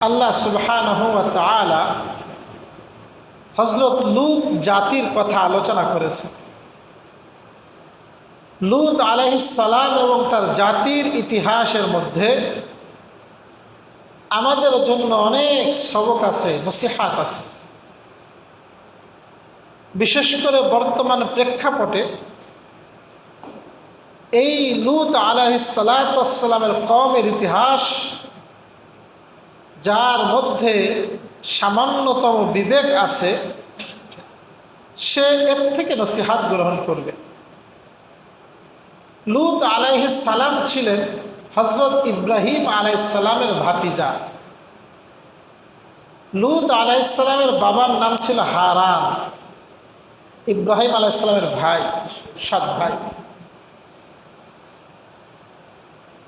আল্লাহ সুবহান হজরত লুত জাতির কথা আলোচনা করেছে। লুত আলহিসাল্লাম এবং তার জাতির ইতিহাসের মধ্যে আমাদের জন্য অনেক সবক আছে, নসিহাত আছে। বিশেষ করে বর্তমান প্রেক্ষাপটে এই লুত আলাহিসাল্লামের কমের ইতিহাস যার মধ্যে সামান্যতম বিবেক আছে, সে এর থেকে নসিহাত গ্রহণ করবে। লুত সালাম ছিলেন হজরত ইব্রাহিম আলাইসালামের ভাতিজা। লুত আলাইসালামের বাবার নাম ছিল হারান ইব্রাহিম আলাইসালামের ভাই, সৎ ভাই।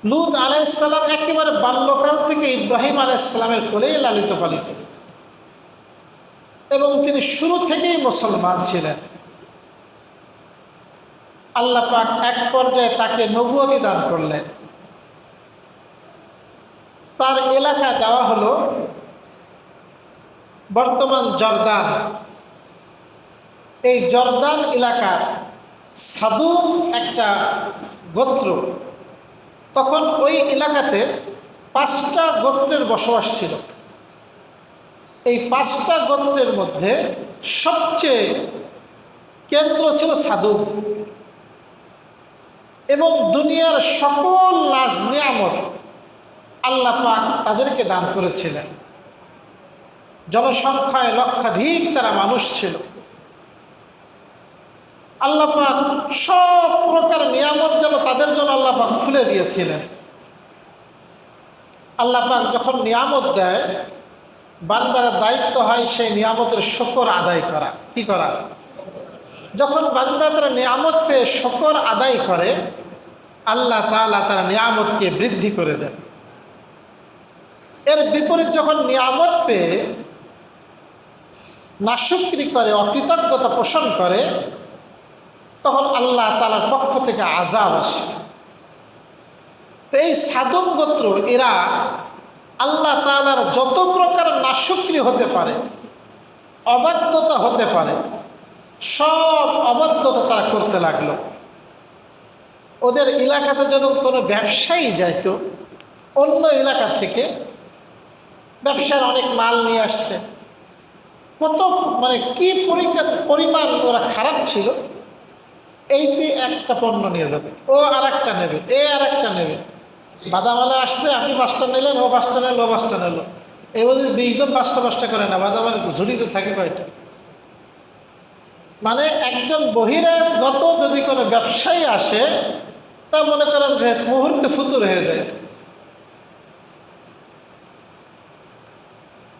লুত আলাইসাল্লাম একেবারে বাল্যকাল থেকে ইব্রাহিম আলাইসাল্লামের কোলেই লালিত পালিত। এবং তিনি শুরু থেকেই মুসলমান ছিলেন। আল্লাহ পাক এক পর্যায়ে তাকে নবুয়তি দান করলেন। তার এলাকা দেওয়া হলো বর্তমান জর্দান। এই জর্দান এলাকার সাধু একটা গোত্র। তখন ওই এলাকাতে পাঁচটা গোত্রের বসবাস ছিল। এই পাঁচটা গোত্রের মধ্যে সবচেয়ে কেন্দ্র ছিল সাধু এবং দুনিয়ার সকল লাজ নিয়ামত আল্লাহ পাক তাদেরকে দান করেছিলেন। জনসংখ্যায় লক্ষাধিক তারা মানুষ ছিল। আল্লাহ পাক সব প্রকার নিয়ামত যেন তাদের জন্য আল্লাহ পাক খুলে দিয়েছিলেন। আল্লাহ পাক যখন নিয়ামত দেয়, বান্দার দায়িত্ব হয় সেই নিয়ামতের শকর আদায় করা। কি করা? যখন বান্দা তারা নিয়ামত পেয়ে শকর আদায় করে, আল্লাহ তালা তারা নিয়ামতকে বৃদ্ধি করে দেন। এর বিপরীত যখন নিয়ামত পেয়ে নাশুক্রি করে, অকৃতজ্ঞতা পোষণ করে তখন আল্লাহ তালার পক্ষ থেকে আজাব আসে। তো এই সাধন গোত্র, এরা আল্লাহ তালার যত প্রকার নাশুক্রি হতে পারে, অবাধ্যতা হতে পারে, সব অবাধ্যতা তারা করতে লাগল। ওদের এলাকাতে যেন কোনো ব্যবসায়ী যাইতো, অন্য এলাকা থেকে ব্যবসার অনেক মাল নিয়ে আসছে। কত মানে কি পরিমাণ ওরা খারাপ ছিল এইটি একটা পণ্য নিয়ে যাবে। ও আর একটা নেবে, এ আর একটা নেবে। বাদামালে আসছে, আপনি পাঁচটা নিলেন, ও পাঁচটা নিল, ও পাঁচটা নিল। এই বলতে বিশজন পাঁচটা পাঁচটা করে না বাদামাল ঝুড়িতে থাকে কয়টা? মানে একজন বহিরাগত যদি কোনো ব্যবসায়ী আসে, তা মনে করেন যে মুহূর্তে ফুতুর হয়ে যায়।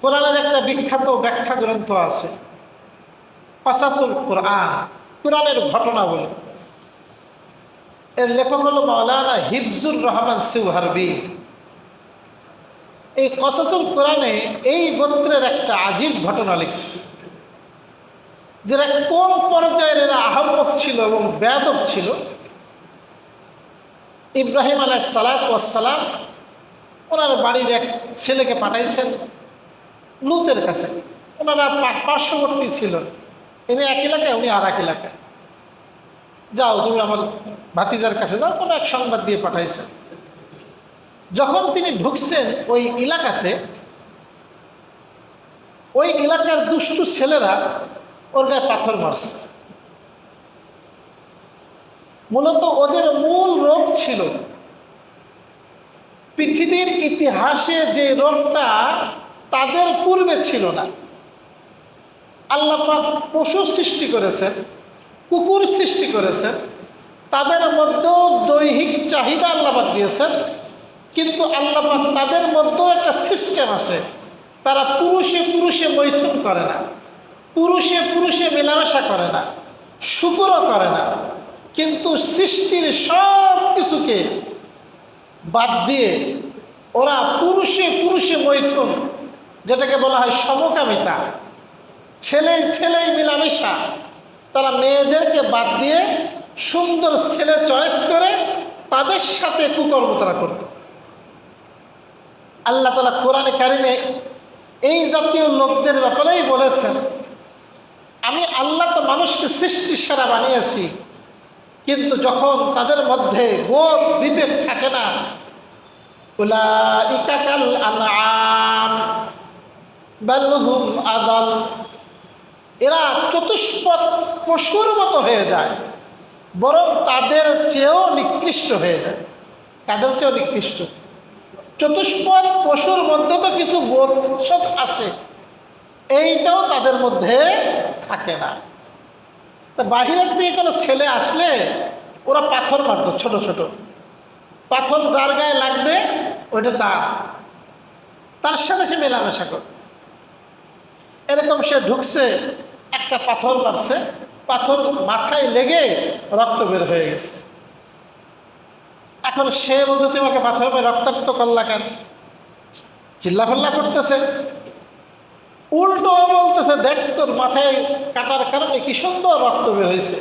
কোরআনের একটা বিখ্যাত ব্যাখ্যা গ্রন্থ আছে। পাশাসুল কোরআন। কোরআনের ঘটনা বলে। এর লেখক হল মৌলানা হিফজুর রহমান সিউহারবি। এই কসাসুল কোরআনে এই গোত্রের একটা আজীব ঘটনা লিখছে। যারা কোন পর্যায়ের এরা আহম্মক ছিল এবং বেদক ছিল? ইব্রাহিম আলাহ সালাতাম ওনার বাড়ির এক ছেলেকে পাঠাইছেন, লুতের কাছে। ওনারা পার্শ্ববর্তী ছিল। ইনি এক এলাকায়, উনি আর এক এলাকায়। যাও, তুমি আমার ভাতিজার কাছে যাও, কোনো এক সংবাদ দিয়ে পাঠাইছেন যখন তিনি ঢুকছেন ওই এলাকাতে, ওই এলাকার দুষ্টু ছেলেরা ওর গায়ে পাথর মারছে। মূলত ওদের মূল রোগ ছিল পৃথিবীর ইতিহাসে যে রোগটা তাদের পূর্বে ছিল না। আল্লাপাক পশু সৃষ্টি করেছেন, কুকুর সৃষ্টি করেছেন, তাদের মধ্যেও দৈহিক চাহিদা আল্লাপাক দিয়েছেন, কিন্তু আল্লাপাক তাদের মধ্যেও একটা সিস্টেম আছে, তারা পুরুষে পুরুষে মৈথুন করে না, পুরুষে পুরুষে মেলামেশা করে না, শুকুরও করে না, কিন্তু সৃষ্টির সব কিছুকে বাদ দিয়ে ওরা পুরুষে পুরুষে মৈথুন, যেটাকে বলা হয় সমকামিতা। ছেলে ছেলেই মিলামেশা। তারা মেয়েদেরকে বাদ দিয়ে সুন্দর ছেলে চয়েস করে তাদের সাথে কুকর্ম তারা করত। আল্লাহ তালা কোরআনে কারিমে এই জাতীয় লোকদের ব্যাপারেই বলেছেন, আমি আল্লাহ তো মানুষকে সৃষ্টির সেরা বানিয়েছি, কিন্তু যখন তাদের মধ্যে বোধ বিবেক থাকে না, উলাইকা কাল আনআম, বাল আদল। এরা চতুষ্পদ পশুর মতো হয়ে যায়, বরং তাদের চেয়েও নিকৃষ্ট হয়ে যায়। তাদের চেয়েও নিকৃষ্ট। চতুষ্পদ পশুর মধ্যে তো কিছু বোধক আছে, এইটাও তাদের মধ্যে থাকে না। তা বাহিরের থেকে কোনো ছেলে আসলে ওরা পাথর মারত ছোট ছোট। পাথর যার গায়ে লাগবে ওইটা তার। তার সাথে সে মেলামেশা করবে এরকম সে ঢুকছে একটা পাথর মারছে পাথর মাথায় লেগে রক্ত বের হয়ে গেছে। এখন সে বলতে তুমি আমাকে পাথর রক্তাক্ত করলা কেন? চিল্লাফাল্লা করতেছে। উল্টো বলতেছে, দেখ তোর মাথায় কাটার কারণে কি সুন্দর রক্ত বের হয়েছে।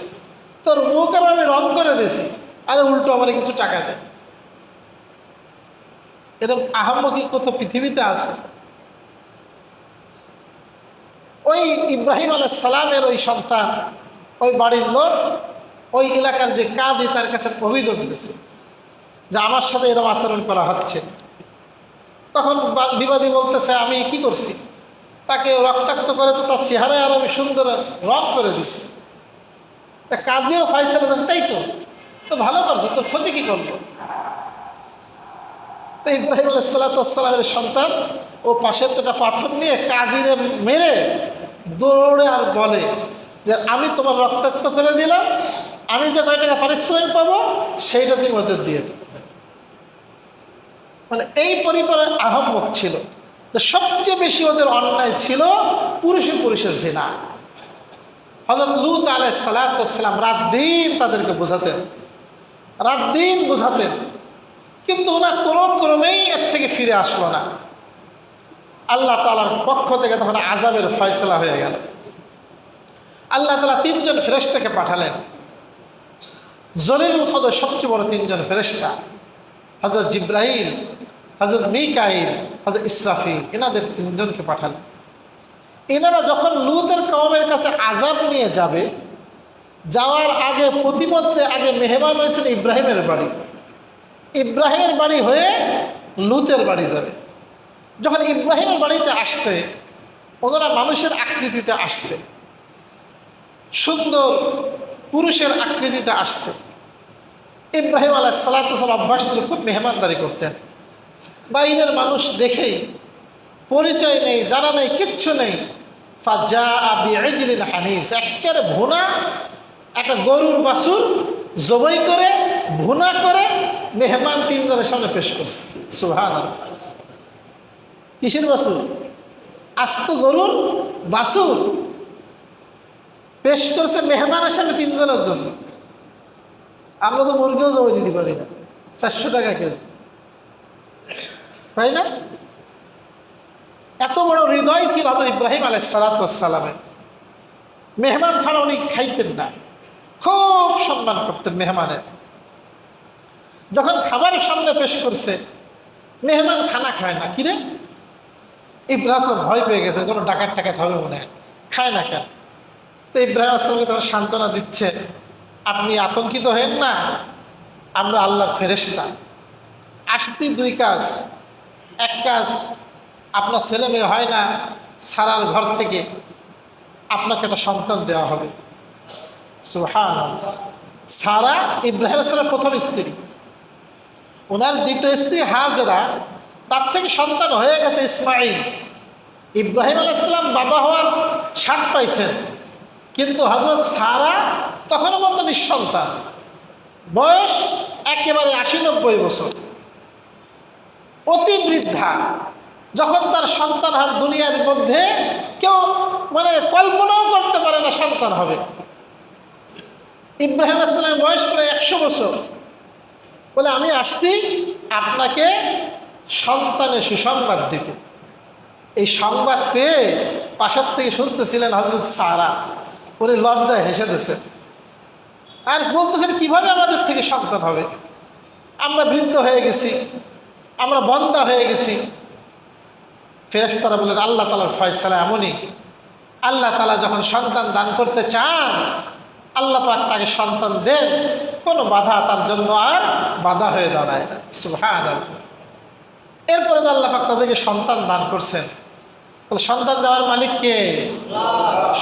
তোর মুখ আর আমি রং করে দিয়েছি, আর উল্টো আমার কিছু টাকা দেয় এরকম আহাম্মকি কত পৃথিবীতে আছে। ওই ইব্রাহিম সালামের ওই সন্তান, ওই বাড়ির লোক, ওই এলাকার যে কাজই তার কাছে অভিযোগ দিচ্ছে যে আমার সাথে এরকম আচরণ করা হচ্ছে। তখন বিবাদী বলতেছে, আমি কি করছি? তাকে রক্তাক্ত করে তো তার চেহারায় আর আমি সুন্দর রং করে দিছি। তা কাজেও ফাইসালা তাই তো? তো ভালো করছে, তোর ক্ষতি কি করব তো ইব্রাহিম আলাহ আলাইসাল্লাতামের সন্তান ও পাশের একটা পাথর নিয়ে কাজিরে মেরে দৌড়ে আর বলে যে আমি তোমার রক্তাক্ত করে দিলাম, আমি যে কয় টাকা পারিশ্রমিক পাবো সেইটা তুমি ওদের দিয়ে মানে এই পরিবারের আহম্মক ছিল। সবচেয়ে বেশি ওদের অন্যায় ছিল পুরুষে পুরুষের জেনা। হজরত লুত আলাই সালাতাম রাত দিন তাদেরকে বোঝাতেন। রাত দিন বোঝাতেন। কিন্তু ওনার কোনো ক্রমেই এর থেকে ফিরে আসলো না। আল্লাহ তালার পক্ষ থেকে তখন আজাবের ফয়সলা হয়ে গেল। আল্লাহ তালা তিনজন ফেরেস্তাকে পাঠালেন। জলিলুল কদর সবচেয়ে বড় তিনজন ফেরেস্তা হজরত জিব্রাহিম হজরত মিকাইল হজরত ইসরাফি এনাদের তিনজনকে পাঠালেন। এনারা যখন লুতের কওমের কাছে আজাব নিয়ে যাবে, যাওয়ার আগে প্রতিমধ্যে আগে মেহমান হয়েছেন ইব্রাহিমের বাড়ি। ইব্রাহিমের বাড়ি হয়ে লুতের বাড়ি যাবে। যখন ইব্রাহিমের বাড়িতে আসছে, ওনারা মানুষের আকৃতিতে আসছে। সুন্দর পুরুষের আকৃতিতে আসছে। ইব্রাহিম আলাহ সালাতাম অভ্যাস ছিল খুব মেহমানদারি করতেন। বাইরের মানুষ দেখেই পরিচয় নেই, জানা নেই, কিচ্ছু নেই। ফাজা আবি হানিস, একেবারে ভুনা, একটা গরুর বাছুর জবাই করে, ভুনা করে মেহমান তিনজনের সামনে পেশ করছে। সুহান কিসের বাছুর আস্ত গরুর বাছুর পেশ করছে মেহমানের সামনে তিনজনের জন্য। আমরা তো মুরগিও জবাই দিতে পারি না। চারশো টাকা কেজি। তাই না? এত বড় হৃদয় ছিল হজরত ইব্রাহিম আলাই সালাতামের মেহমান ছাড়া উনি খাইতেন না। খুব সম্মান করতেন মেহমানের। যখন খাবারের সামনে পেশ করছে, মেহমান খানা খায় না। কিরে ইব্রাহিম ভয় পেয়ে গেছে, কোনো ডাকাত টাকাত হবে মনে হয়। খায় না কেন? তো ইব্রাহিম আসলামকে তখন সান্ত্বনা দিচ্ছে, আপনি আতঙ্কিত হেন না, আমরা আল্লাহর ফেরেস্তা আসতি দুই কাজ। এক কাজ, আপনার ছেলে মেয়ে হয় না, সারার ঘর থেকে আপনাকে একটা সন্তান দেওয়া হবে। সুহান সারা ইব্রাহিম আসলামের প্রথম স্ত্রী। ওনার দ্বিতীয় স্ত্রী হাজরা তার থেকে সন্তান হয়ে গেছে ইসমাইল। ইব্রাহিম আলাইসাল্লাম বাবা হওয়ার স্বাদ পাইছেন। কিন্তু হজরত সারা তখনও বলতো নিঃসন্তান। বয়স একেবারে আশি নব্বই বছর। অতি বৃদ্ধা। যখন তার সন্তান হয় দুনিয়ার মধ্যে কেউ মানে কল্পনাও করতে পারে না সন্তান হবে। ইব্রাহিম আসলামের বয়স প্রায় একশো বছর। বলে, আমি আসছি আপনাকে সন্তানের সুসংবাদ দিতে। এই সংবাদ পেয়ে পাশের থেকে শুনতেছিলেন হজরত সারা। উনি লজ্জায় হেসে দিয়েছেন আর বলতেছেন, কীভাবে আমাদের থেকে সন্তান হবে? আমরা বৃদ্ধ হয়ে গেছি, আমরা বন্দা হয়ে গেছি। ফেরেস্তারা বলেন আল্লাহ তালার ফয়সালা এমনই। আল্লাহ তালা যখন সন্তান দান করতে চান, আল্লাহ পাক তাকে সন্তান দেন। কোনো বাধা তার জন্য আর বাধা হয়ে দাঁড়ায় না। সুভান এরপরে যে আল্লাহ পাক তাদেরকে সন্তান দান করছেন। সন্তান দেওয়ার মালিক কে?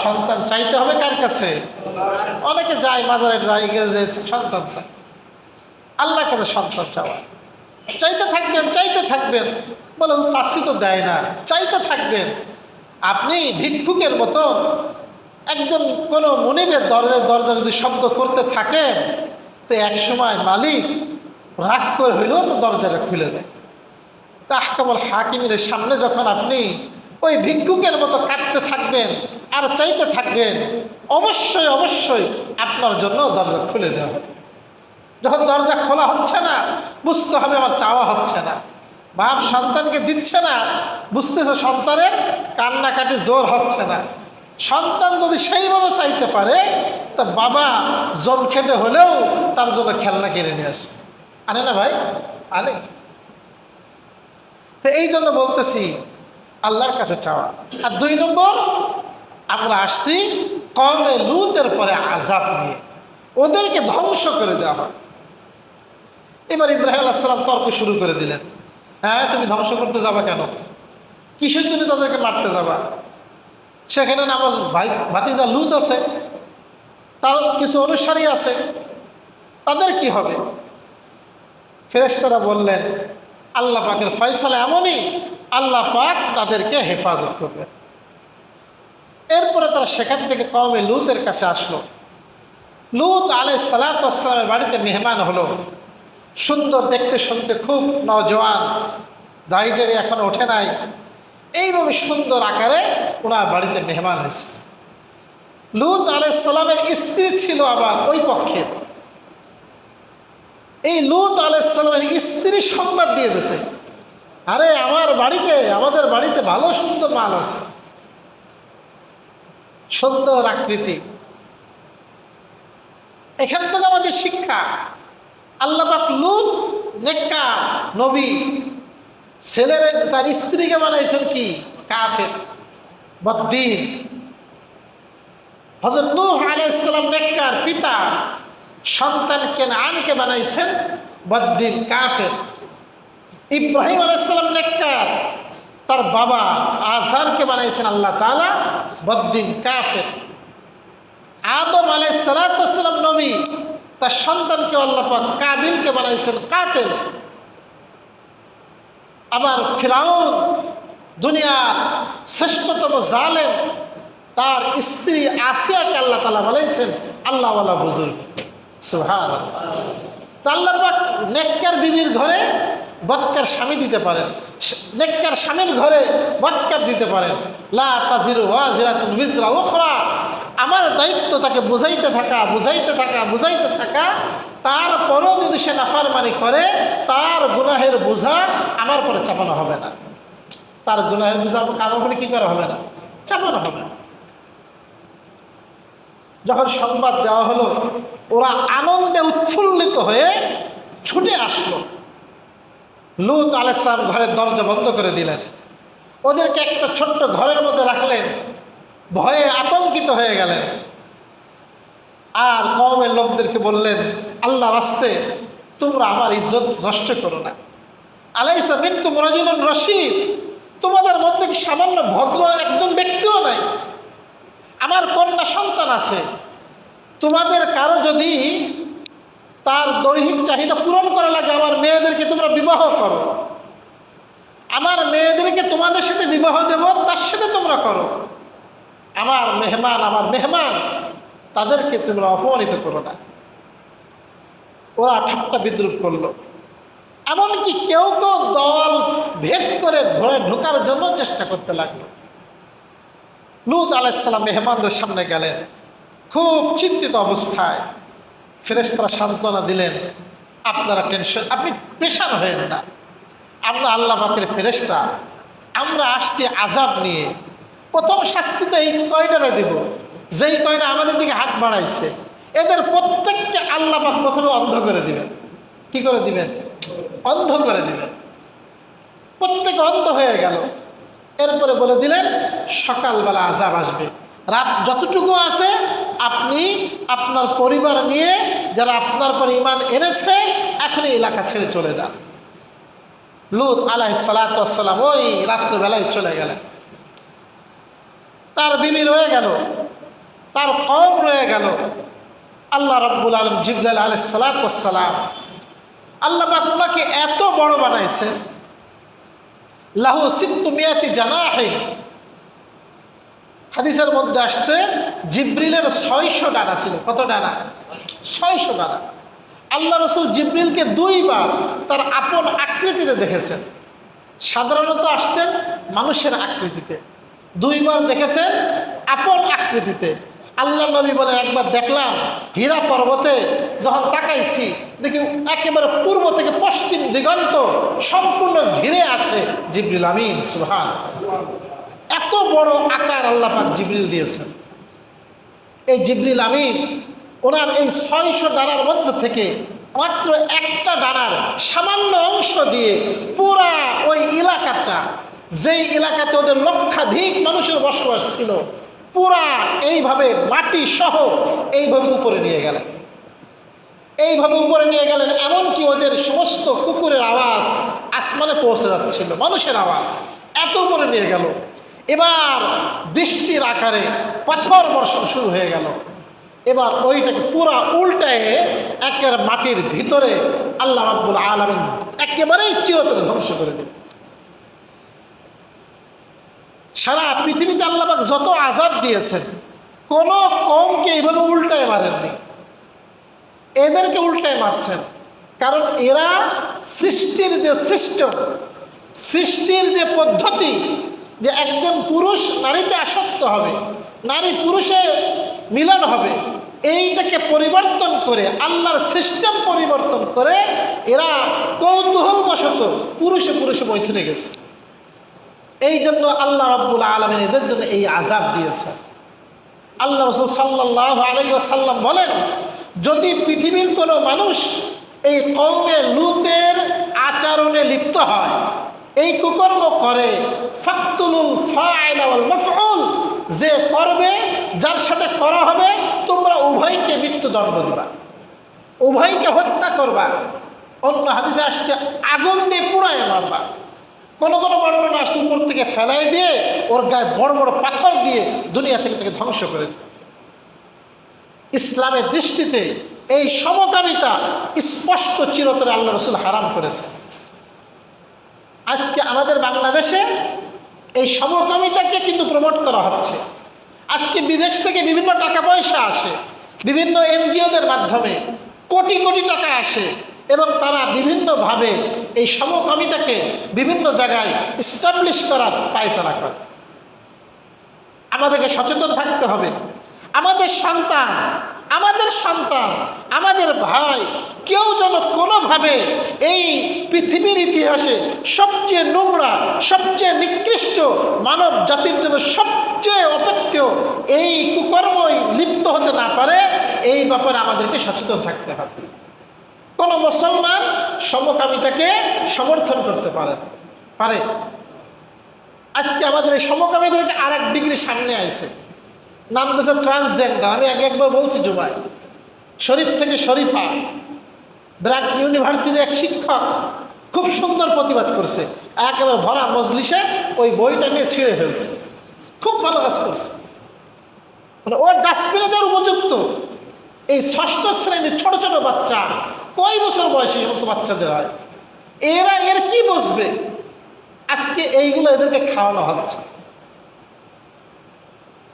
সন্তান চাইতে হবে কার কাছে? অনেকে যায়, মাজারে যায় যে সন্তান চায়। আল্লাহ কাছে সন্তান চাওয়া। চাইতে থাকবেন চাইতে থাকবেন। বলে চাষি তো দেয় না। চাইতে থাকবেন। আপনি ভিক্ষুকের মতো একজন কোনো মনিবের দরজায় দরজা যদি শব্দ করতে থাকেন, তো এক সময় মালিক রাগ করে হইলেও তো দরজাটা খুলে দেয়। তা আহকামুল হাকিমের সামনে যখন আপনি ওই ভিক্ষুকের মতো কাঁদতে থাকবেন আর চাইতে থাকবেন, অবশ্যই অবশ্যই আপনার জন্য দরজা খুলে দেওয়া যখন দরজা খোলা হচ্ছে না, বুঝতে হবে আমার চাওয়া হচ্ছে না। বাপ সন্তানকে দিচ্ছে না, বুঝতেছে সন্তানের কান্নাকাটি জোর হচ্ছে না। সন্তান যদি সেইভাবে চাইতে পারে, তা বাবা জল খেটে হলেও তার জন্য খেলনা কিনে নিয়ে আসে। আনে না ভাই? আনে? তো এই জন্য বলতেছি, আল্লাহর কাছে চাওয়া। আর দুই নম্বর, আমরা আসছি কমে লুতের পরে আজাব নিয়ে। ওদেরকে ধ্বংস করে দেওয়া হয়। এবার ইব্রাহিম আসসালাম তর্ক শুরু করে দিলেন। হ্যাঁ তুমি ধ্বংস করতে যাবা কেন? কিসের জন্য তাদেরকে মারতে যাবা? সেখানে আমার ভাই, ভাতিজা লুত আছে, তার কিছু অনুসারী আছে, তাদের কি হবে? ফেরেশতারা বললেন আল্লাহ পাকের ফয়সালা এমনই আল্লাহ পাক তাদেরকে হেফাজত করবে। এরপরে তারা সেখান থেকে কমে লুতের কাছে আসলো। লুত আলাই সালাতামের বাড়িতে মেহমান হলো। সুন্দর, দেখতে শুনতে খুব নজওয়ান, দাড়িটারি এখন ওঠে নাই। এইভাবে সুন্দর আকারে ওনার বাড়িতে মেহমান হয়েছে। লুত আলাইসাল্লামের স্ত্রী ছিল আবার ওই পক্ষের। এই লুত আলাইসাল্লামের স্ত্রী সংবাদ দিয়ে দিছে। আরে, আমার বাড়িতে, আমাদের বাড়িতে ভালো সুন্দর মাল আছে। সুন্দর আকৃতি। এখান থেকে আমাদের শিক্ষা। আল্লাপাক লুত নেকা নবী। ছেলের, তার স্ত্রীকে বানাইছেন কি? কাফের। বদ্দিন। হজরত নূহ আলাইসালাম নেককার, পিতা। সন্তান কেনানকে বানাইছেন বদ্দিন কাফের। ইব্রাহিম আলাইসালাম নেককার। তার বাবা আজহারকে বানাইছেন আল্লাহ তালা বদ্দিন কাফের। আদম আলাই সালাতাম নবী, তার সন্তানকে আল্লাপাক কাবিলকে বানাইছেন কাতেল। আবার ফিরাউন, দুনিয়ার শ্রেষ্ঠতম জালেম, তার স্ত্রী আসিয়াকে আল্লাহ তালা বানাইছেন আল্লাহওয়ালা বুজুর্গ। সুহান আল্লাপাক নেককার বিবির ঘরে বৎকার স্বামী দিতে পারেন। নেককার স্বামীর ঘরে বৎকার দিতে পারেন। লা তাজিরু ওয়াজিরাতুন বিজরা উখরা। আমার দায়িত্ব তাকে বুঝাইতে থাকা বুঝাইতে থাকা বুঝাইতে থাকা। তারপরও যদি সে নাফারমানি করে, তার গুনাহের বোঝা আমার পরে চাপানো হবে না। তার গুনাহের বোঝা আমার উপরে কী করা হবে না? চাপানো হবে না। যখন সংবাদ দেওয়া হলো, ওরা আনন্দে উৎফুল্লিত হয়ে ছুটে আসলো। লুত আলাইসলাম ঘরের দরজা বন্ধ করে দিলেন। ওদেরকে একটা ছোট্ট ঘরের মধ্যে রাখলেন। ভয়ে আতঙ্কিত হয়ে গেলেন। আর কমের লোকদেরকে বললেন আল্লাহ রাস্তে তোমরা আমার ইজ্জত নষ্ট করো না। আলাইসা মিন্টু মরাজুল রশিদ। তোমাদের মধ্যে কি সামান্য ভদ্র একজন ব্যক্তিও নাই? আমার কন্যা সন্তান আছে, তোমাদের কারও যদি তার দৈহিক চাহিদা পূরণ করা লাগে, আমার মেয়েদেরকে তোমরা বিবাহ করো। আমার মেয়েদেরকে তোমাদের সাথে বিবাহ দেব, তার সাথে তোমরা করো। আমার মেহমান আমার মেহমান, তাদেরকে তোমরা অপমানিত করো না। ওরা ঠাট্টা বিদ্রুপ করল। এমনকি কেউ কেউ দল ভেদ করে ঘরে ঢোকার জন্য চেষ্টা করতে লাগল। লুত আলাইসাল্লাম মেহমানদের সামনে গেলেন। খুব চিন্তিত অবস্থায় ফেরেস্তারা সান্ত্বনা দিলেন, আপনারা টেনশন আপনি প্রেশার হয়ে না। আমরা আল্লাহ পাকের ফেরেস্তা আমরা আসছি আজাব নিয়ে। প্রথম শাস্তি তো এই কয়টারে দেব? যেই কয়টা আমাদের দিকে হাত বাড়াইছে। এদের প্রত্যেককে আল্লাহ পাক প্রথমে অন্ধ করে দিবেন। কি করে দিবেন? অন্ধ করে দিবেন। প্রত্যেক অন্ধ হয়ে গেল। এরপরে বলে দিলেন, সকালবেলা আজাব আসবে। রাত যতটুকু আছে, আপনি আপনার পরিবার নিয়ে, যারা আপনার পর ইমান এনেছে, এখনই এলাকা ছেড়ে চলে যান। লুত আলাহ সালাতাম ওই রাত্রবেলায় চলে গেলেন। তার বিবি রয়ে গেল, তার কম রয়ে গেল। আল্লাহ রব্বুল আলম জিবলাল আলহ সালাতাম আল্লাহ ওনাকে এত বড় বানাইছে লাহু মিয়াতি জানাহিন। হাদিসের মধ্যে আসছে, জিব্রিলের ছয়শো ডানা ছিল। কত ডানা? ছয়শো ডানা। আল্লাহ রসুল জিব্রিলকে দুইবার তার আপন আকৃতিতে দেখেছেন। সাধারণত আসতেন মানুষের আকৃতিতে। দুইবার দেখেছেন আপন আকৃতিতে। আল্লাহ নবী বলেন একবার দেখলাম হীরা পর্বতে যখন তাকাইছি, দেখি একেবারে পূর্ব থেকে পশ্চিম দিগন্ত সম্পূর্ণ ঘিরে আছে জিবরিল আমিন সুহান এত বড় আকার আল্লাহ পাক জিবরিল দিয়েছেন। এই জিবরিল আমিন, ওনার এই ছয়শো ডানার মধ্যে থেকে মাত্র একটা ডানার সামান্য অংশ দিয়ে পুরা ওই এলাকাটা যেই এলাকাতে ওদের লক্ষাধিক মানুষের বসবাস ছিল পুরা এইভাবে মাটি সহ এইভাবে উপরে নিয়ে গেলেন। এইভাবে উপরে নিয়ে গেলেন, এমনকি ওদের সমস্ত কুকুরের আওয়াজ আসমানে পৌঁছে যাচ্ছিল, মানুষের আওয়াজ এত উপরে নিয়ে গেল। এবার বৃষ্টির আকারে পাথর বর্ষণ শুরু হয়ে গেল। এবার ওইটাকে পুরা উল্টায় একের মাটির ভিতরে আল্লাহ রাব্বুল আলমিন একেবারেই চিরতরে ধ্বংস করে দিল সারা পৃথিবীতে আল্লাহবাক যত আজাব দিয়েছেন, কোনো কমকে এইভাবে উল্টায় মারেননি। এদেরকে উল্টায় মারছেন। কারণ এরা সৃষ্টির যে সিস্টেম, সৃষ্টির যে পদ্ধতি, যে একজন পুরুষ নারীতে আসক্ত হবে, নারী পুরুষে মিলন হবে, এইটাকে পরিবর্তন করে, আল্লাহর সিস্টেম পরিবর্তন করে এরা কৌতূহলবশত পুরুষে পুরুষে বৈঠনে গেছে। এই জন্য আল্লাহ রব্বুল আলমিন এদের জন্য এই আজাব দিয়েছে আল্লাহ রসুল সাল্লাহ আলাইসাল্লাম বলেন, যদি পৃথিবীর কোনো মানুষ এই কৌমে লুতের আচরণে লিপ্ত হয়, এই কুকর্ম করে যে করবে, যার সাথে করা হবে, তোমরা উভয়কে মৃত্যুদণ্ড দিবা। উভয়কে হত্যা করবা। অন্য হাদিসে আসছে, আগুন দিয়ে পুরায় মারবা। কোনো কোনো বর্ণনা আসছে উপর থেকে ফেলাই দিয়ে ওর গায়ে বড় বড় পাথর দিয়ে দুনিয়া থেকে তাকে ধ্বংস করে ইসলামের দৃষ্টিতে এই সমকামিতা স্পষ্ট চিরতরে আল্লাহ রসুল হারাম করেছে। আজকে আমাদের বাংলাদেশে এই সমকামিতাকে কিন্তু প্রমোট করা হচ্ছে। আজকে বিদেশ থেকে বিভিন্ন টাকা পয়সা আসে, বিভিন্ন এনজিওদের মাধ্যমে কোটি কোটি টাকা আসে এবং তারা বিভিন্নভাবে এই সমকামিতাকে বিভিন্ন জায়গায় স্টাবলিশ করার পায়তারা করে। আমাদেরকে সচেতন থাকতে হবে। আমাদের সন্তান আমাদের সন্তান, আমাদের ভাই, কেউ যেন কোনোভাবে এই পৃথিবীর ইতিহাসে সবচেয়ে নোংরা, সবচেয়ে নিকৃষ্ট মানব জাতির জন্য সবচেয়ে অপেক্ষিত এই কুকর্মই লিপ্ত হতে না পারে, এই ব্যাপারে আমাদেরকে সচেতন থাকতে হবে। কোনো মুসলমান সমকামিতাকে সমর্থন করতে পারে পারে। আজকে আমাদের এই সমকামিতা থেকে আর এক ডিগ্রি সামনে আসে নাম দিয়েছে ট্রান্সজেন্ডার আমি আগে একবার বলছি জুমায় শরীফ থেকে শরীফা ব্র্যাক ইউনিভার্সিটির এক শিক্ষক খুব সুন্দর প্রতিবাদ করছে। একেবারে ভরা মজলিসে ওই বইটা নিয়ে ছিঁড়ে ফেলছে। খুব ভালো কাজ করছে। মানে ওর ডাস্টবিনে যাওয়ার উপযুক্ত। এই ষষ্ঠ শ্রেণির ছোট ছোট বাচ্চা কয় বছর বয়সী সমস্ত বাচ্চাদের হয়? এরা এর কি বসবে আজকে এইগুলো এদেরকে খাওয়ানো হচ্ছে।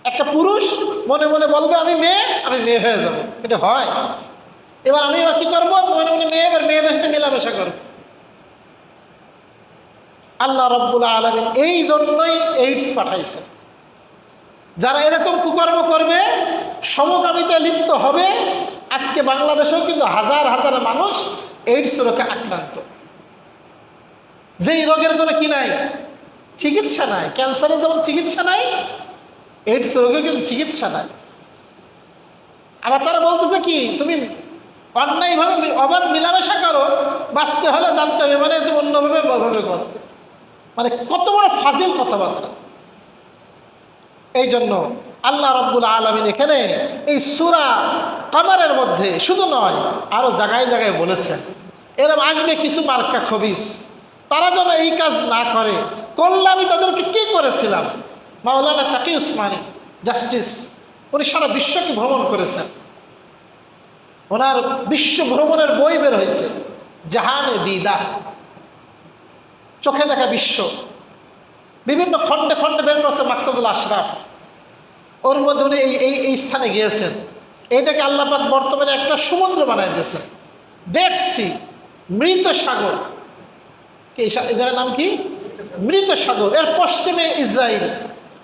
একটা পুরুষ মনে মনে বলবে, আমি মেয়ে আমি মেয়ে হয়ে যাব। এটা হয়। এবার আমি এবার কি করব? মনে মনে মেয়ে, এবার মেয়েদের সাথে মেলামেশা করব। আল্লাহ রব্বুল আলমিন এই জন্যই এইডস পাঠাইছে। যারা এরকম কুকর্ম করবে, সমকামিতায় লিপ্ত হবে আজকে বাংলাদেশেও কিন্তু হাজার হাজার মানুষ এইডস রোগে আক্রান্ত। যেই রোগের কোনো কি নাই? চিকিৎসা নাই। ক্যান্সারের যেমন চিকিৎসা নাই এইডস রোগে কিন্তু চিকিৎসা নাই। আবার তারা বলতেছে কি, তুমি অন্যায়ভাবে অবাধ মিলামেশা করো, বাঁচতে হলে জানতে হবে মানে তুমি অন্যভাবে ভাবে করো মানে কত বড় ফাজিল কথাবার্তা। এই জন্য আল্লাহ রব্বুল আলমিন এখানে এই সুরা কামারের মধ্যে শুধু নয় আরও জায়গায় জায়গায় বলেছেন। এরম আসবে কিছু মার্কা খবিস। তারা যেন এই কাজ না করে। করলে আমি তাদেরকে কি করেছিলাম? মাওলানা তাকি উসমানী, জাস্টিস, উনি সারা বিশ্বকে ভ্রমণ করেছেন। ওনার বিশ্ব ভ্রমণের বই বের হয়েছে, জাহানে দিদা চোখে দেখা বিশ্ব। বিভিন্ন খণ্ডে খণ্ডে বের করছে মাক্তাবুল আশরাফ। ওর মধ্যে এই এই এই স্থানে গিয়েছেন। এটাকে আল্লাপাক বর্তমানে একটা সমুদ্র বানাই দিয়েছেন। ডেড সি মৃত সাগর। এই জায়গার নাম কি? মৃত সাগর। এর পশ্চিমে ইসরায়েল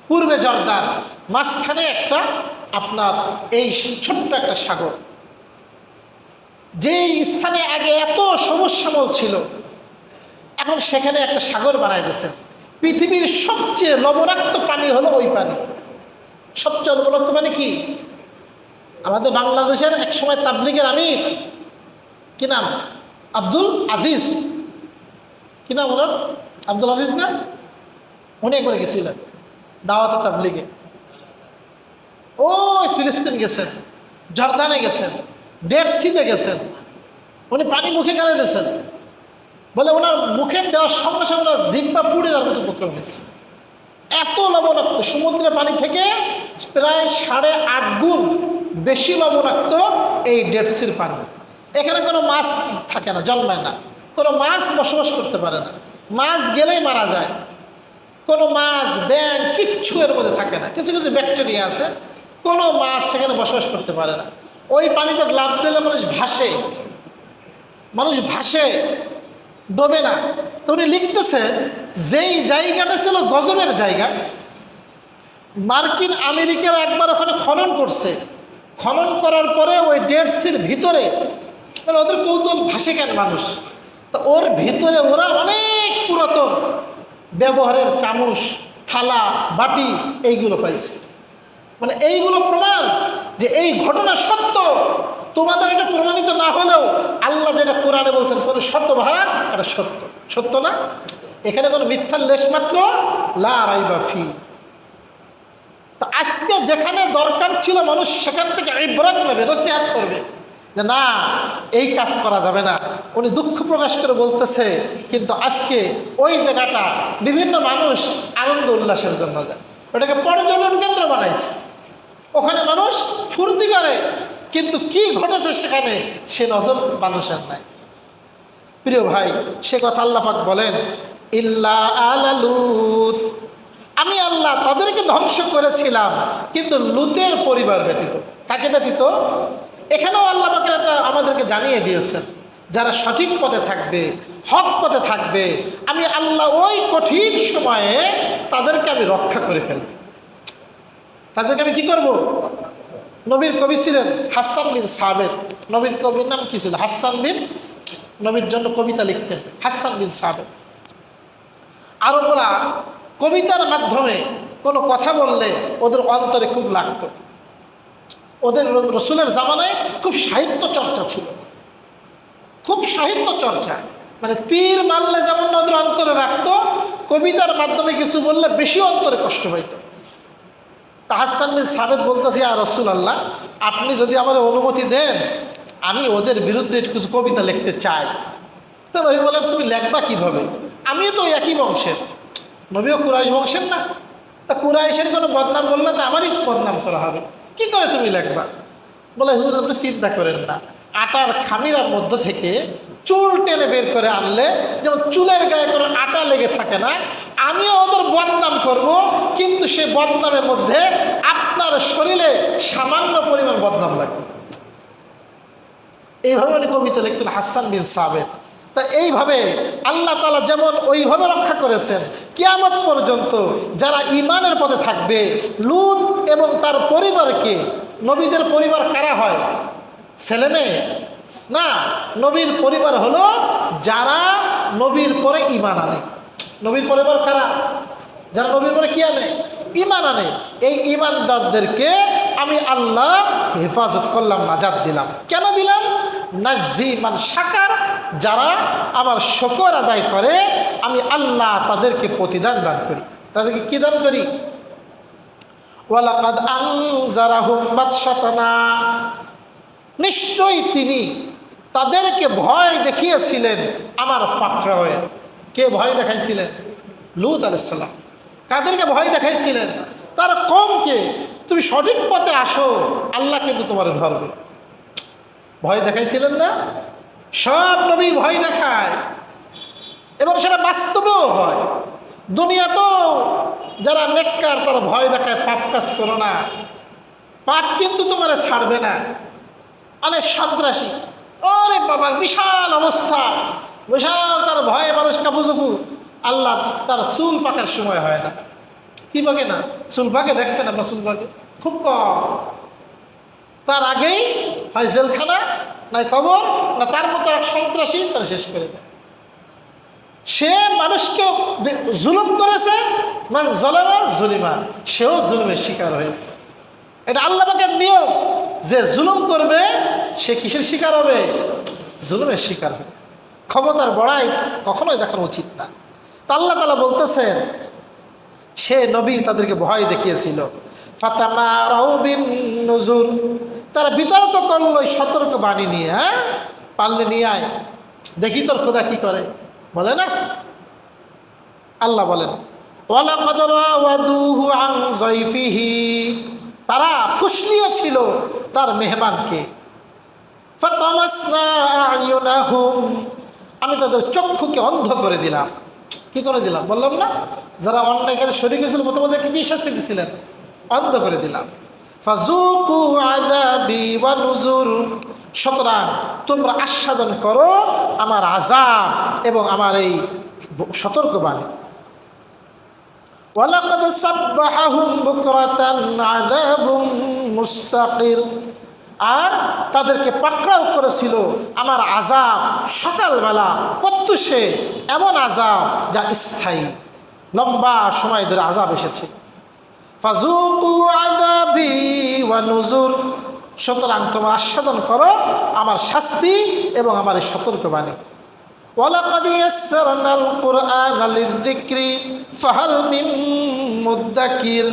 পূর্বে জর্দান। মাঝখানে একটা আপনার এই ছোট্ট একটা সাগর। যে স্থানে আগে এত সবুজ শ্যামল ছিল, এখন সেখানে একটা সাগর বানাই দিয়েছেন। পৃথিবীর সবচেয়ে লবণাক্ত পানি হলো ওই পানি সবচেয়ে লবণাক্ত মানে কি? আমাদের বাংলাদেশের এক সময় তাবলিগের আমির। কি নাম? আব্দুল আজিজ। কি নাম ওনার? আব্দুল আজিজ না? উনি একবার গেছিলেন দাওয়াত তাবলিগে। ওই ফিলিস্তিন গেছেন, জর্দানে গেছেন, ডেড সিতে গেছেন। উনি পানি মুখে গালে দিয়েছেন। বলে ওনার মুখে দেওয়ার সঙ্গে সঙ্গে ওনার জিব্বা পুড়ে যাওয়ার মতো উপক্রম হয়েছে। এত লবণাক্ত, সমুদ্রের পানি থেকে প্রায় সাড়ে আট গুণ বেশি লবণাক্ত এই ডেডসির পানি। এখানে কোনো মাছ থাকে না, জন্মায় না। কোনো মাছ বসবাস করতে পারে না। মাছ গেলেই মারা যায়। কোনো মাছ ব্যাং কিচ্ছু এর মধ্যে থাকে না। কিছু কিছু ব্যাকটেরিয়া আছে। কোনো মাছ সেখানে বসবাস করতে পারে না। ওই পানিতে লাভ দিলে মানুষ ভাসে। মানুষ ভাসে। ডোবে না। তো উনি লিখতেছে, যেই জায়গাটা ছিল গজবের জায়গা, মার্কিন আমেরিকার একবার ওখানে খনন করছে। খনন করার পরে ওই ডেড সির ভিতরে মানে ওদের কৌতূহল ভাসে কেন মানুষ। তা ওর ভিতরে ওরা অনেক পুরাতন ব্যবহারের চামচ, থালা, বাটি, এইগুলো পাইছে। মানে এইগুলো প্রমাণ যে এই ঘটনা সত্য। তোমাদের এটা প্রমাণিত না হলেও আল্লাহ যেটা কোরআনে বলছেন, কোনো ভাগ এটা সত্য। সত্য না? এখানে কোনো মিথ্যার লেশ মাত্র? লা রাইবা ফি। তা আজকে যেখানে দরকার ছিল মানুষ, সেখান থেকে ইব্রত নেবে, নসিহাত করবে। যে না, এই কাজ করা যাবে না। উনি দুঃখ প্রকাশ করে বলতেছে, কিন্তু আজকে ওই জায়গাটা বিভিন্ন মানুষ আনন্দ উল্লাসের জন্য যায়। ওটাকে পর্যটন কেন্দ্র বানাইছে। ওখানে মানুষ ফুর্তি করে। কিন্তু কি ঘটেছে সেখানে, সে নজর মানুষের নাই। প্রিয় ভাই, সে কথা আল্লাপাক বলেন, ইল্লা আলালুত আমি আল্লাহ তাদেরকে ধ্বংস করেছিলাম, কিন্তু লুতের পরিবার ব্যতীত। কাকে ব্যতীত? এখানেও আল্লাহ পাকের একটা আমাদেরকে জানিয়ে দিয়েছেন, যারা সঠিক পথে থাকবে, হক পথে থাকবে, আমি আল্লাহ ওই কঠিন সময়ে তাদেরকে আমি রক্ষা করে ফেলব। তাদেরকে আমি কি করব? নবীর কবি ছিলেন হাসান বিন সাবেদ। নবীর কবির নাম কি ছিল? হাসান বিন নবীর জন্য কবিতা লিখতেন। হাসান বিন সাবেদ। আরবরা কবিতার মাধ্যমে কোনো কথা বললে ওদের অন্তরে খুব লাগতো। ওদের রসুলের জামানায় খুব সাহিত্য চর্চা ছিল। খুব সাহিত্য চর্চা। মানে তীর মারলে যেমন ওদের অন্তরে রাখতো, কবিতার মাধ্যমে কিছু বললে বেশি অন্তরে কষ্ট হইতো। তাহাসান বিন সাবেদ বলতেছি আর রসুল আল্লাহ আপনি যদি আমার অনুমতি দেন, আমি ওদের বিরুদ্ধে কিছু কবিতা লিখতে চাই। তো ওই বলেন, তুমি লেখবা কীভাবে? আমিও তো একই বংশের। নবীও কুরাইশ বংশের না। তা কুরাইশের কোনো বদনাম বললে তো আমারই বদনাম করা হবে। কি করে তুমি লেখবা? বলে, হুজুর, আপনি চিন্তা করেন না। আটার খামিরার মধ্য থেকে চুল টেনে বের করে আনলে, যেমন চুলের গায়ে কোনো আটা লেগে থাকে না, আমিও ওদের বদনাম করব, কিন্তু সে বদনামের মধ্যে আপনার শরীরে সামান্য পরিমাণ বদনাম লাগবে। এইভাবে উনি কবিতা লিখতেন হাসান বিন সাবেদ। তা এইভাবে আল্লাহ তালা যেমন ওইভাবে রক্ষা করেছেন, কিয়ামত পর্যন্ত যারা ইমানের পথে থাকবে, লুত এবং তার পরিবারকে, নবীদের পরিবার কারা হয়? ছেলে মেয়ে। না, নবীর পরিবার হলো যারা নবীর পরে ইমান আনে। নবীর পরিবার কারা? যারা নবীর পরে কি আনে? ইমান আনে। এই ইমানদারদেরকে আমি আল্লাহ হেফাজত করলাম নাজাদ দিলাম। কেন দিলাম? নাজি মান সাকার যারা আমার শকর আদায় করে, আমি আল্লাহ তাদেরকে প্রতিদান দান করি। তাদেরকে কি দান করি? ওয়ালাকাদ আনজারাহুম বাদশাতানা নিশ্চয়ই তিনি তাদেরকে ভয় দেখিয়েছিলেন আমার পাকড়াওয়ে কে ভয় দেখাইছিলেন? লুত আলাইসাল্লাম কাদেরকে ভয় দেখাইছিলেন? তার কমকে, তুমি সঠিক পথে আসো, আল্লাহ কিন্তু তোমার ধরবে। ভয় দেখাইছিলেন না? সব নবী ভয় দেখায়। এবং সেটা বাস্তবেও হয়। দুনিয়া তো যারা নেককার, তারা ভয় দেখায়, পাপ কাজ করো না। পাপ কিন্তু তোমার ছাড়বে না। অনেক সন্ত্রাসী। ওরে বাবা, বিশাল অবস্থা। বিশাল তার ভয়ে মানুষ কাপুজুকু। আল্লাহ তার চুল পাকার সময় হয় না। কি পাকে না? চুল পাকে, দেখছেন আপনার চুল পাকে? খুব কম। তার আগেই হয় জেলখানা, নাই কবর, না তার মতো এক সন্ত্রাসী তার শেষ করে দেয়। সে মানুষকে জুলুম করেছে, মান জলামা, জুলিমা। সেও জুলুমের শিকার হয়েছে। এটা আল্লাহ পাকের নিয়ম। যে জুলুম করবে সে কিসের শিকার হবে? জুলুমের শিকার হবে। ক্ষমতার বড়াই কখনোই দেখানো উচিত না। তা আল্লাহ তালা বলতেছেন, সে নবী তাদেরকে ভয় দেখিয়েছিল। তারা বিতর্ক করল সতর্ক বাণী নিয়ে হ্যাঁ? পারলে নিয়ে আয়। দেখি তোর খোদা কি করে? বলে না? আল্লাহ বলেন তারা ফুসলিয়েছিল তার মেহমানকে। আমি তাদের চক্ষুকে অন্ধ করে দিলাম। কি করে দিলাম? বললাম না, যারা অন্যায় কাজে শরীর ছিল প্রথমে কি শাস্তি দিছিলেন অন্ধ করে দিলাম। সুতরাং তোমরা আস্বাদন করো আমার আজাব এবং আমার এই সতর্কবাণী। ওয়ালাকাদ আর তাদেরকে পাকড়াও করেছিল আমার আজাব সকালবেলা প্রত্যুষে এমন আজাব যা স্থায়ী লম্বা সময় ধরে আজাব এসেছে ফাজুকু আযাবি ওয়া নুজুর সুতরাং তোমরা আস্বাদন করো আমার শাস্তি এবং আমার এই সতর্কবাণী ولقد يسرنا القرآن للذكر فهل من مدكر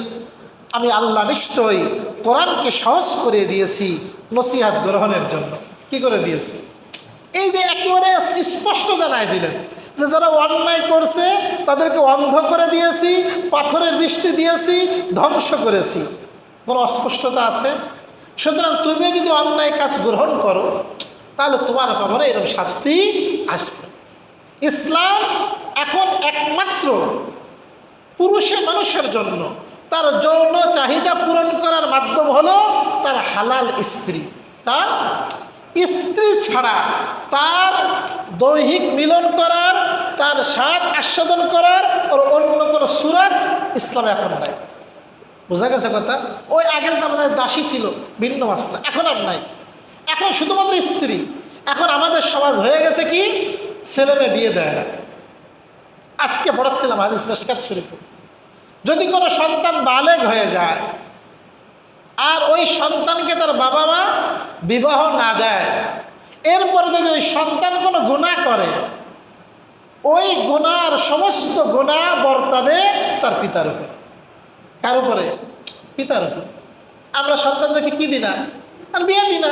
আমি আল্লাহ নিশ্চয়ই কোরআনকে সহজ করে দিয়েছি নসিহাত গ্রহণের জন্য। কি করে দিয়েছি? এই যে একেবারে স্পষ্ট জানাই দিলেন যে যারা অন্যায় করছে, তাদেরকে অন্ধ করে দিয়েছি, পাথরের বৃষ্টি দিয়েছি, ধ্বংস করেছি। কোনো অস্পষ্টতা আছে? সুতরাং তুমি যদি অন্যায় কাজ গ্রহণ করো, তাহলে তোমার কবরে এরকম শাস্তি আসবে। ইসলাম এখন একমাত্র পুরুষের মানুষের জন্য তার যৌন চাহিদা পূরণ করার মাধ্যম হলো তার হালাল স্ত্রী। তার স্ত্রী ছাড়া তার দৈহিক মিলন করার, তার স্বাদ আস্বাদন করার ওর অন্য কোনো সুরাত ইসলামে এখন নাই। বোঝা গেছে কথা? ওই আগের জামানায় দাসী ছিল, ভিন্ন মাসলা, এখন আর নাই। এখন শুধুমাত্র স্ত্রী। এখন আমাদের সমাজ হয়ে গেছে কি? ছেলে মেয়ে বিয়ে দেয় না। আজকে পড়াচ্ছিলাম হাদিস মেশকাত শরীফে। যদি কোনো সন্তান বালেগ হয়ে যায়, আর ওই সন্তানকে তার বাবা মা বিবাহ না দেয়, এরপরে যদি ওই সন্তান কোনো গুণা করে, ওই গুণার সমস্ত গুণা বর্তাবে তার পিতার উপর। কার উপরে? পিতার উপর। আমরা সন্তানদেরকে কি দিই না? আর বিয়ে দিই না।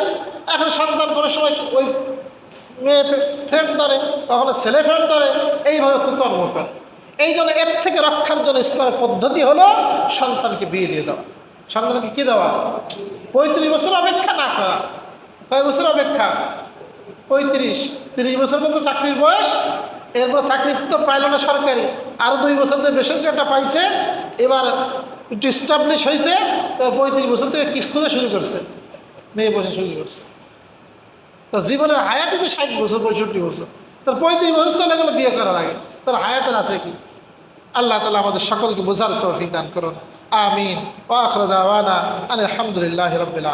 এখন সন্তান কোনো সময় ওই মেয়ে ফ্রেন্ড ধরে, কখনো ছেলে ফ্রেন্ড ধরে, এইভাবে কুকর্ম করে। এই জন্য এর থেকে রক্ষার জন্য ইসলামের পদ্ধতি হলো সন্তানকে বিয়ে দিয়ে দেওয়া। সন্তানকে কি দেওয়া? পঁয়ত্রিশ বছর অপেক্ষা না করা। কয় বছর অপেক্ষা? পঁয়ত্রিশ। তিরিশ বছর পর্যন্ত চাকরির বয়স। এরপর চাকরি তো পাইল না সরকারি। আরও দুই বছর ধরে বেসরকারিটা পাইছে। এবার একটু স্টাবলিশ হয়েছে পঁয়ত্রিশ বছর থেকে খোঁজা শুরু করছে। মেয়ে বসে শুরু করছে। তার জীবনের হায়াতে তো ষাট বছর, পঁয়ষট্টি বছর। তার পঁয়ত্রিশ বছর চলে গেলে বিয়ে করার আগে। তার হায়াতের আছে কি? আল্লাহ তালা আমাদের সকলকে বোঝার তৌফিক দান করুন। আমিন। ওয়াখরদাওয়ানা আলহামদুলিল্লাহ রবিল